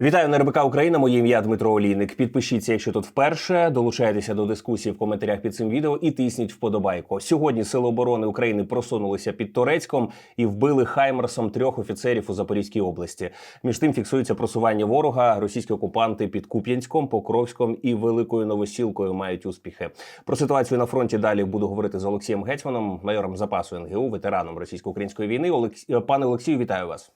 Вітаю на РБК Україна. Моє ім'я Дмитро Олійник. Підпишіться, якщо тут вперше. Долучайтеся до дискусії в коментарях під цим відео і тисніть вподобайку. Сьогодні Сили оборони України просунулися під Торецьком і вбили Хаймерсом трьох офіцерів у Запорізькій області. Між тим фіксується просування ворога. Російські окупанти під Куп'янськом, Покровськом і Великою Новосілкою мають успіхи. Про ситуацію на фронті далі буду говорити з Олексієм Гетьманом, майором запасу НГУ, ветераном російсько-української війни. Олекс... Пане Олексію, вітаю вас.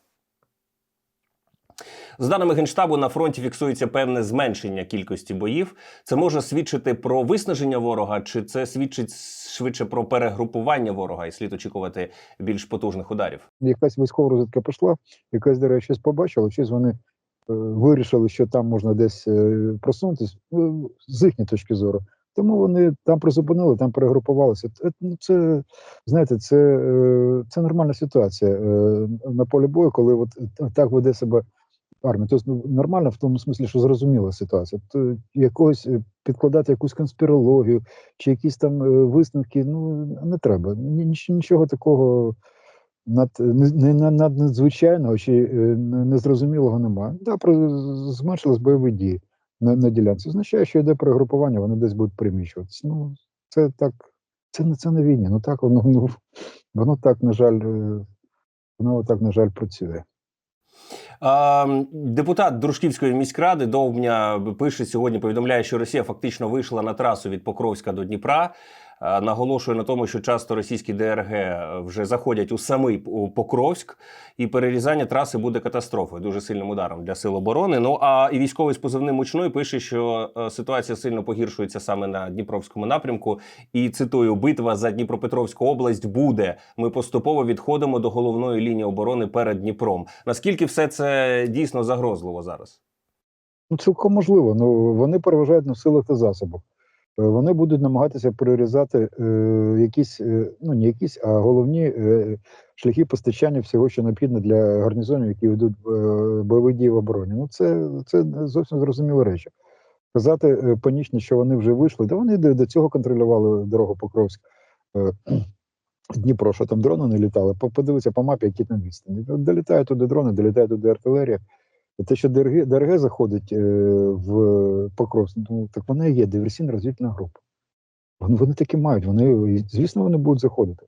За даними генштабу, на фронті фіксується певне зменшення кількості боїв. Це може свідчити про виснаження ворога, чи це свідчить швидше про перегрупування ворога і слід очікувати більш потужних ударів? Якась військова розвідка пішла, якась дерева щось побачила, щось вони е, вирішили, що там можна десь е, просунутися ну, з їхньої точки зору. Тому вони там призупинили, там перегрупувалися. Ну, це знаєте, це, е, це нормальна ситуація е, на полі бою, коли от так веде себе армія. Тобто ну, нормально в тому смислі, що зрозуміла ситуація. То якогось е, підкладати якусь конспірологію чи якісь там е, висновки, ну не треба. Ніч- Нічого такого над, не, над надзвичайного чи е, незрозумілого немає. Да, про зменшились бойові дії на, на ділянці. Означає, що йде перегрупування, вони десь будуть переміщуватися. Ну, це так, це не це не війні. Ну так воно ну, воно так, на жаль, е, воно так, на жаль, працює. Депутат Дружківської міськради Довбня пише сьогодні. Повідомляє, що Росія фактично вийшла на трасу від Покровська до Дніпра. Е, Наголошує на тому, що часто російські ДРГ вже заходять у самий Покровськ, і перерізання траси буде катастрофою, дуже сильним ударом для сил оборони. Ну а і військовий з позивним мучною пише, що е, ситуація сильно погіршується саме на Дніпровському напрямку. І цитую: битва за Дніпропетровську область буде. Ми поступово відходимо до головної лінії оборони перед Дніпром. Наскільки все це дійсно загрозливо зараз? Ну, цілком можливо. Ну вони переважають на силах та засобах. Е, Вони будуть намагатися перерізати е, якісь, е, ну не якісь, а головні е, шляхи постачання всього, що необхідно для гарнізонів, які ведуть е, бойові дії в обороні. Ну це, це зовсім зрозумілі речі. Казати е, панічно, що вони вже вийшли, да вони до, до цього контролювали дорогу Покровськ. Е, Дніпро, що там дрони не літали. По- Подивися по мапі, які там відстані. Долітають туди дрони, долітає туди артилерія. Те, що ДРГ, ДРГ заходить е, в Покровськ, ну так вона є диверсійна розвідна група. Вони, таки мають, вони, звісно, вони будуть заходити.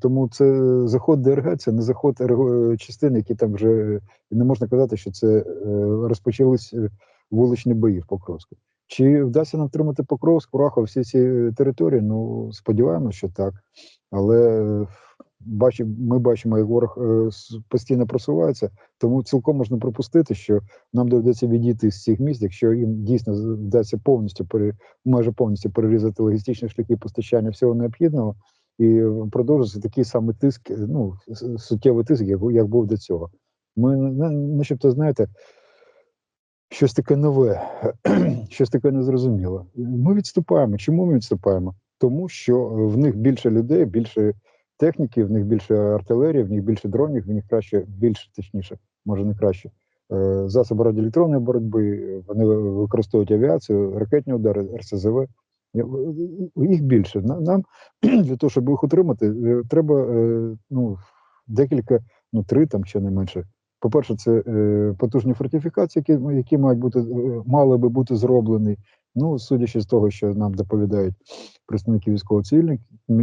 Тому це заход ДРГ, це не заход РГ частин, які там вже е, не можна казати, що це е, розпочались е, вуличні бої в Покровську. Чи вдасться нам втримати Покровськ, Курахов, всі ці е, території? Ну, сподіваємося, що так. Але е, бачимо, ми бачимо, як ворог е, постійно просувається, тому цілком можна припустити, що нам доведеться відійти з цих місць, якщо їм дійсно вдасться повністю майже повністю перерізати логістичні шляхи постачання всього необхідного і продовжити такий самий тиск, е, ну суттєвий тиск, як, як був до цього. Ми начебто, знаєте, щось таке нове, щось таке незрозуміле. Ми відступаємо. Чому ми відступаємо? Тому що в них більше людей, більше техніки, в них більше артилерії, в них більше дронів, в них краще, більше точніше, може не краще. е, Засоби радіоелектронної боротьби, вони використовують авіацію, ракетні удари, РСЗВ. Я- Їх більше. На- Нам для того, щоб їх утримати, е, треба е, ну, декілька, ну три там чи не менше. По-перше, це е, потужні фортифікації, які, які мають бути е, мали би бути зроблені. Ну, судячи з того, що нам доповідають представники військово-цивільної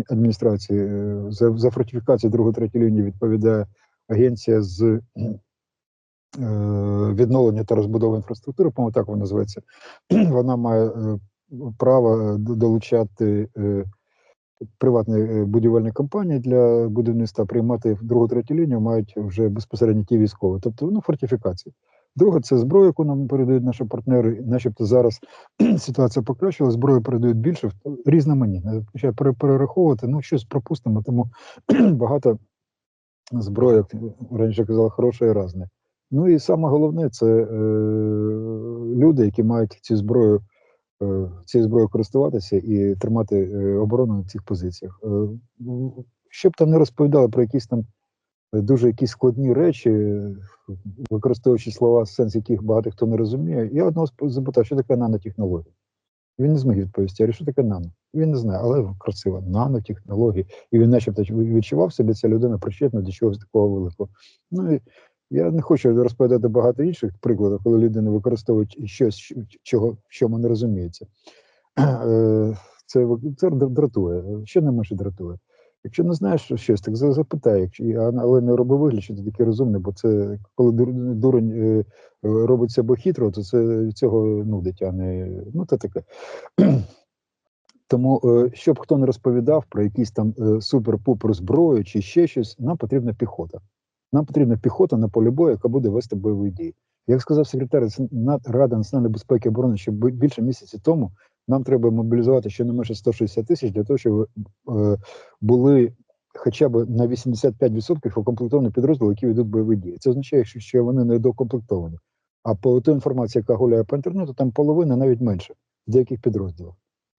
адміністрації, е, за, за фортифікацію 2-3 лінії відповідає агенція з е, відновлення та розбудови інфраструктури, по-моєму, так вона називається. Вона має е, право е, долучати е, приватні е, будівельні компанії для будівництва, приймати другу третю лінію мають вже безпосередньо ті військові, тобто ну, фортифікації. Друге, це зброя, яку нам передають наші партнери. Начебто зараз ситуація покращила, зброю передають більше, різноманітно. Почав пере- перераховувати, ну щось пропустимо, тому багато зброї, як раніше казали, хорошої і різне. Ну і саме головне це е, люди, які мають цю зброю, е, цією зброєю користуватися і тримати е, оборону на цих позиціях. Е, щоб там не розповідали про якісь там дуже якісь складні речі, використовуючи слова, сенс яких багато хто не розуміє. Я одного запитав, що таке нанотехнологія. Він не зміг відповісти. Говорю, що таке нано? Він не знає, але красиво, нанотехнології. І він начебто відчував себе ця людина причетна до чогось такого великого. Ну і Я не хочу розповідати багато інших прикладів, коли людина використовує щось, чого, чому не розуміється. Е, Це, це дратує. Що не менше дратує? Якщо не знаєш що- щось, так запитай, але не роби вигляд, що ти такий розумний, бо це коли дурень е, робить себе хитро, то це від цього нудить, а не ну це таке. Тому, е, щоб хто не розповідав про якісь там е, супер-пупер зброю чи ще щось, нам потрібна піхота. Нам потрібна піхота на полі бою, яка буде вести бойові дії. Як сказав секретар Ради національної безпеки і оборони, що більше місяця тому нам треба мобілізувати щонайменше 160 тисяч для того, щоб е, були хоча б на 85% укомплектовані підрозділи, які ведуть бойові дії. Це означає, що, вони не докомплектовані. А по тій інформації, яка гуляє по інтернету, там половина навіть менше в деяких підрозділах.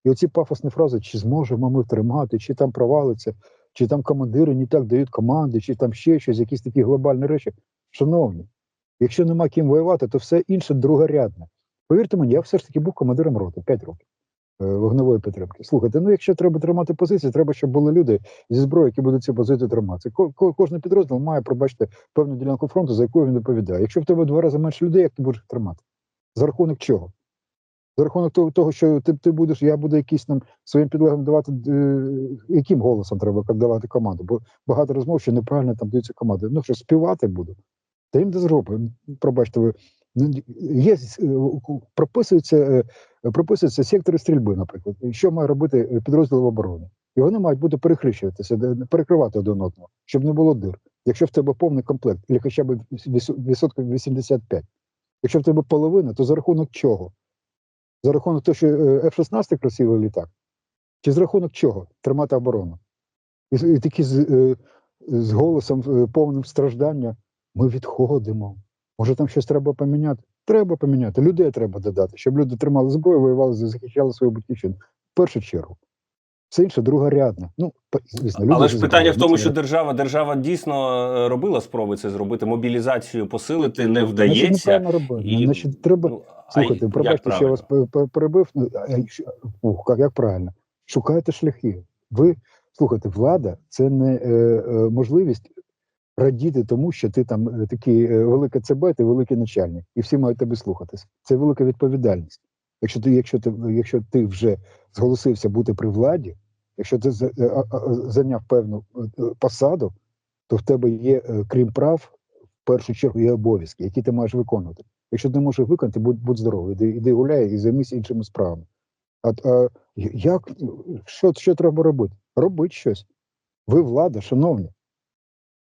І оці пафосні фрази, чи зможемо ми втримати, чи там провалиться, чи там командири не так дають команди, чи там ще щось, якісь такі глобальні речі. Шановні, якщо нема ким воювати, то все інше другорядне. Повірте мені, я все ж таки був командиром роти 5 років вогневої підтримки. Слухайте, ну якщо треба тримати позиції, треба, щоб були люди зі зброєю, які будуть ці позиції тримати. Ко- ко- Кожен підрозділ має, пробачте, певну ділянку фронту, за яку він відповідає. Якщо в тебе два рази менше людей, як ти будеш тримати? За рахунок чого? За рахунок того, що ти, ти будеш, я буду якийсь там своїм підлеглим давати, е, яким голосом треба давати команду, бо багато розмов, що неправильно там даються команди. Ну що, співати буду? Та їм де зроби. Пробачте, ви ну, є е, прописуються, е, прописуються сектори стрільби, наприклад. Що має робити е, підрозділ в обороні? І вони мають бути перехрещуватися, перекривати один одного, щоб не було дир. Якщо в тебе повний комплект, або хоча б відсотків 85. Якщо в тебе половина, то за рахунок чого? За рахунок того, що е, F-16 красивий літак? Чи за рахунок чого? Тримати оборону? І, і такі з, е, з голосом е, повним страждання. Ми відходимо. Може, там щось треба поміняти? Треба поміняти. Людей треба додати, щоб люди тримали зброю, воювали, захищали свою батьківщину. В першу чергу. Все інше другорядне. Ну, звісно, люди Але ж питання в тому, ну, що держава держава дійсно е, робила спроби це зробити, мобілізацію посилити не вдається. робили. І, Значить, треба ну, а пробачте, що я вас перебив. Ну, Ух, як, як правильно? Шукайте шляхи. Ви слухайте, влада це не е, е, можливість радіти тому, що ти там е, такий е, велике ЦБ, ти великий начальник, і всі мають тебе слухатись. Це велика відповідальність. Якщо ти, якщо ти, якщо ти вже зголосився бути при владі, якщо ти е, зайняв певну посаду, то в тебе є, крім прав, в першу чергу є обов'язки, які ти маєш виконувати. Якщо ти не можеш виконати, будь, будь здоровий, іди, іди гуляй і займись іншими справами. А, а як що, що треба робити? Робіть щось. Ви влада, шановні.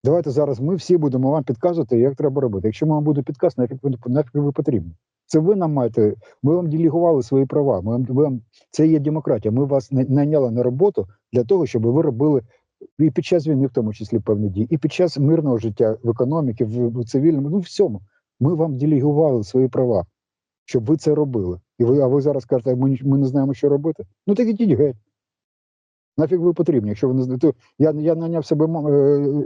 Давайте зараз ми всі будемо вам підказувати, як треба робити. Якщо вам буде підказ, нафіг ви, нафіг ви потрібні. Це ви нам маєте. Ми вам делегували свої права. Ми вам, це є демократія. Ми вас найняли на роботу для того, щоб ви робили і під час війни, в тому числі певні дії, і під час мирного життя в економіці, в, цивільному, ну всьому. Ми вам делегували свої права, щоб ви це робили. І ви, а ви зараз кажете, ми, ми не знаємо, що робити. Ну так ідіть геть. Нафіг ви потрібні, якщо ви не знаєте. Я, я наняв себе е,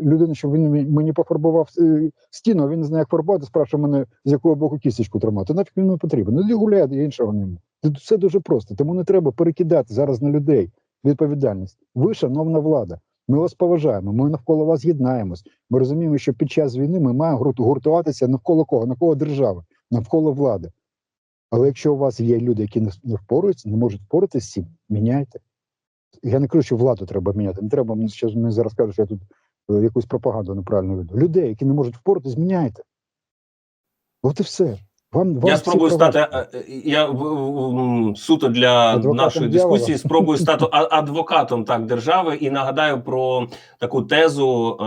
людину, щоб він мені- пофарбував е, стіну, а він не знає, як фарбувати, спрашує мене, з якого боку кісточку тримати. Нафіг він не потрібен. Ну іди гуляй, я іншого не можу. Все дуже просто. Тому не треба перекидати зараз на людей відповідальність. Ви, шановна влада, ми вас поважаємо, ми навколо вас єднаємось. Ми розуміємо, що під час війни ми маємо гуртуватися навколо кого? Навколо держави, навколо влади. Але якщо у вас є люди, які не впораються, не можуть впоратися з цим, міняйте. Я не кажу, що владу треба міняти. Не треба мені зараз, мені зараз кажуть, що я тут е, якусь пропаганду неправильно веду. Людей, які не можуть впоратись, зміняйте. От і все. Вам, вам Я спробую стати е, я в- суто для Адвокатом нашої дьявола. дискусії. Спробую стати адвокатом так держави і нагадаю про таку тезу е,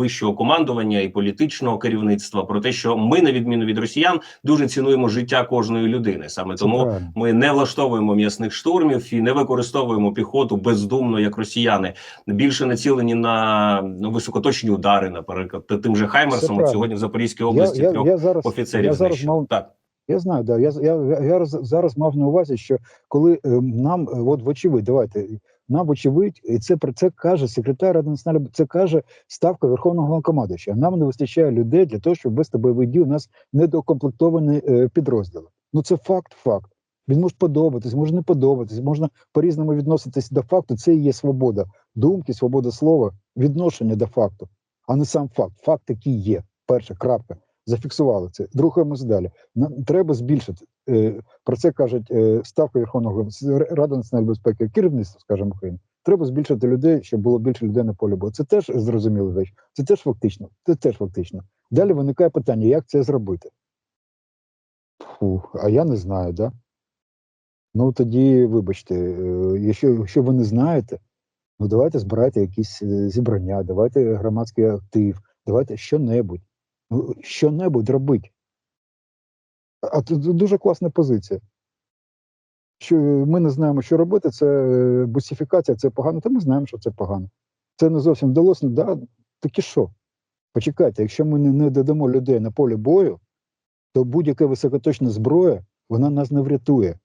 вищого командування і політичного керівництва про те, що ми, на відміну від росіян, дуже цінуємо життя кожної людини. Саме Це тому правильно. ми не влаштовуємо м'ясних штурмів і не використовуємо піхоту бездумно, як росіяни. Більше націлені на ну, високоточні удари, наприклад, тим же Хаймерсом. От сьогодні в Запорізькій Я, області я, трьох я зараз, офіцерів я зараз знищено. мав Так. Я знаю, да. Я, я, я, зараз мав на увазі, що коли е, нам, е, от вочевидь, давайте, нам вочевидь, і це про це каже секретар Ради національної, це каже ставка Верховного Головнокомандуюча. Нам не вистачає людей для того, щоб вести бойові дії. У нас недоукомплектовані е, підрозділи. Ну це факт, факт. Він може подобатись, може не подобатись, можна по-різному відноситись до факту. Це і є свобода думки, свобода слова, відношення до факту, а не сам факт. Факт такий є. Перше, крапка. Зафіксували це. Рухаємося далі. Нам треба збільшити. Е, Про це кажуть е, ставка Верховного Рада національної безпеки, керівництво, скажімо, України. Треба збільшити людей, щоб було більше людей на полі бою. Це теж зрозуміло річ. Це теж фактично. Це теж фактично. Далі виникає питання, як це зробити. Фу, а я не знаю, да? Ну тоді, вибачте, е, якщо, якщо ви не знаєте, ну давайте збирайте якісь зібрання, давайте громадський актив, давайте що-небудь. Що-небудь робить. А це дуже класна позиція. Що ми не знаємо, що робити, це е, бусифікація, це погано, та ми знаємо, що це погано. Це не зовсім вдалося, да, так і що? Почекайте, якщо ми не, додамо людей на полі бою, то будь-яка високоточна зброя вона нас не врятує.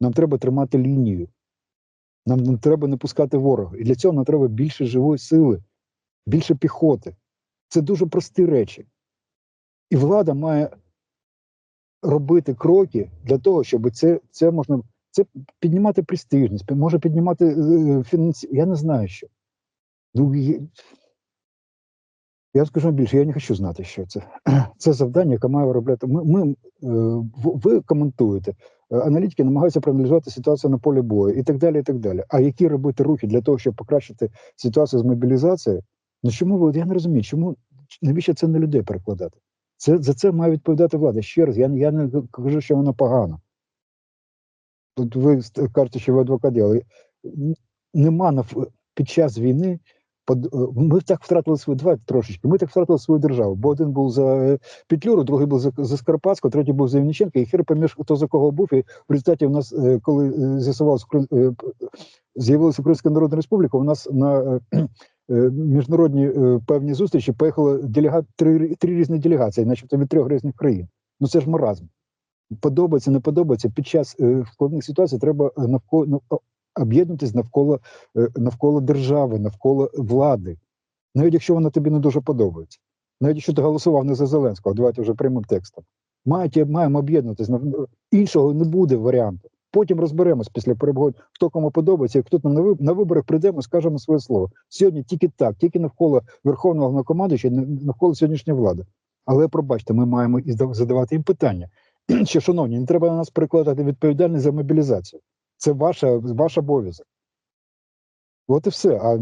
Нам треба тримати лінію. Нам не треба не пускати ворога. І для цього нам треба більше живої сили, більше піхоти. Це дуже прості речі. І влада має робити кроки для того, щоб це, це можна це піднімати престижність, може піднімати е, фінансі. Я не знаю що. Ну, я скажу більше, я не хочу знати, що це. Це завдання, яке має виробляти. Ми, ми, е, ви коментуєте, е, аналітики намагаються проаналізувати ситуацію на полі бою і так далі. і так далі. А які робити рухи для того, щоб покращити ситуацію з мобілізацією? Ну чому ви? Я не розумію, чому навіщо це на людей перекладати? Це за це має відповідати влада. Ще раз, я, я не кажу, що воно погано. Тут ви кажете, що ви адвокат, але нема на під час війни. е, Ми так втратили свою давайте трошечки. Ми так втратили свою державу. Бо один був за е, Петлюру, другий був за, за Скарпатського, третій був за Євниченка, і хер поміж хто за кого був. І в результаті у нас, е, коли п- з'явилася Українська Народна Республіка, у нас на міжнародні е, певні зустрічі поїхало делега... три, три різні делегації, начебто від трьох різних країн. Ну це ж маразм. Подобається, не подобається. Під час е, складних ситуацій треба е, навколо нав- о- об'єднатись навколо, е, навколо держави, навколо влади. Навіть якщо вона тобі не дуже подобається. Навіть якщо ти голосував не за Зеленського, давайте вже прямим текстом. Маєте, маємо об'єднатися. Іншого не буде варіанту. Потім розберемось після перемоги, хто кому подобається, і хто там на виборах прийдемо, скажемо своє слово. Сьогодні тільки так, тільки навколо Верховного Головнокомандуюча, навколо сьогоднішньої влади. Але пробачте, ми маємо і задавати їм питання. Що, шановні, не треба на нас перекладати відповідальність за мобілізацію. Це ваша, ваш обов'язок. От і все. А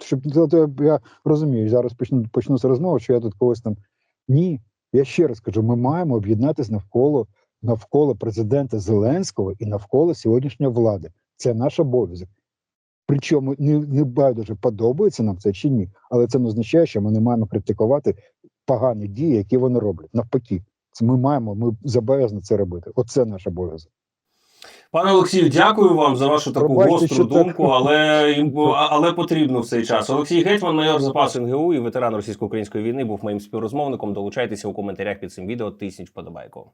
щоб то я розумію, зараз почну з розмови, що я тут когось там. Ні, я ще раз кажу: ми маємо об'єднатися навколо навколо президента Зеленського і навколо сьогоднішньої влади. Це наш обов'язок. Причому не, не байдуже подобається нам це чи ні, але це не означає, що ми не маємо критикувати погані дії, які вони роблять. Навпаки, ми маємо, ми зобов'язані це робити. Оце наш обов'язок. Пане Олексію, дякую вам за вашу таку Пробачте, гостру що так. думку, але, але потрібно в цей час. Олексій Гетьман, майор запасу НГУ і ветеран російсько-української війни, був моїм співрозмовником. Долучайтеся у коментарях під цим відео. Тисніть вподобайку.